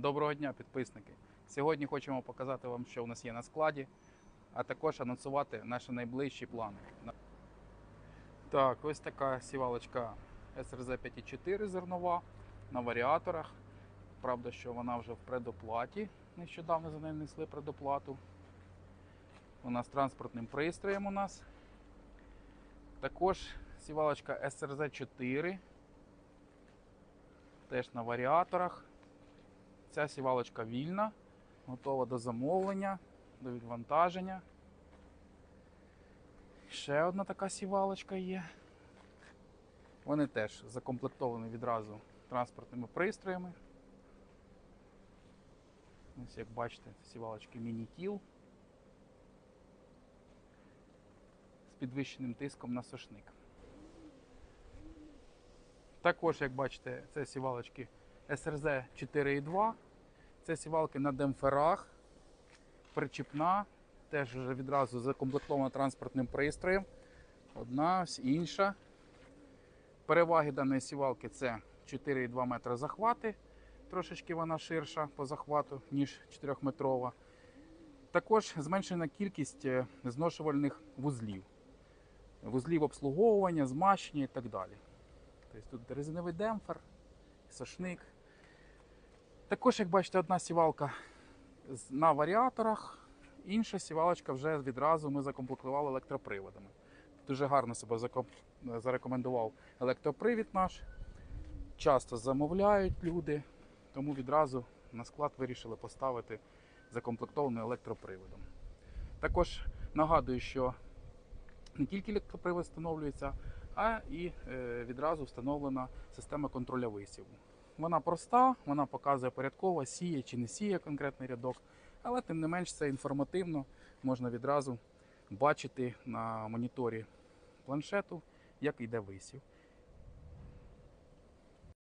Доброго дня, підписники! Сьогодні хочемо показати вам, що у нас є на складі, а також анонсувати наші найближчі плани. Так, ось така сівалочка SRZ 5.4 зернова на варіаторах. Правда, що вона вже в предоплаті. Нещодавно за нею несли предоплату. Вона з транспортним пристроєм у нас. Також сівалочка SRZ 4. Теж на варіаторах. Ця сівалочка вільна, готова до замовлення, до відвантаження. Ще одна така сівалочка є. Вони теж закомплектовані відразу транспортними пристроями. Ось як бачите, сівалочки міні-кіл з підвищеним тиском на сошник. Також, як бачите, це сівалочки SRZ 4.2. Це сівалки на демпферах, причіпна, теж вже відразу закомплектована транспортним пристроєм. Одна, інша. Переваги даної сівалки це 4,2 метри захвати. Трошечки вона ширша по захвату, ніж 4-метрова. Також зменшена кількість е, зношувальних вузлів. Вузлів обслуговування, змащення і так далі. Тобто тут резиновий демпфер, сошник. Також, як бачите, одна сівалка на варіаторах, інша сівалочка вже відразу ми закомплектували електроприводами. Дуже гарно себе зарекомендував електропривід наш. Часто замовляють люди, тому відразу на склад вирішили поставити закомплектований електроприводом. Також нагадую, що не тільки електропривод встановлюється, а і е, відразу встановлена система контроля висіву. Вона проста, вона показує порядково, сіє чи не сіє конкретний рядок, але тим не менш це інформативно, можна відразу бачити на моніторі планшету, як йде висів.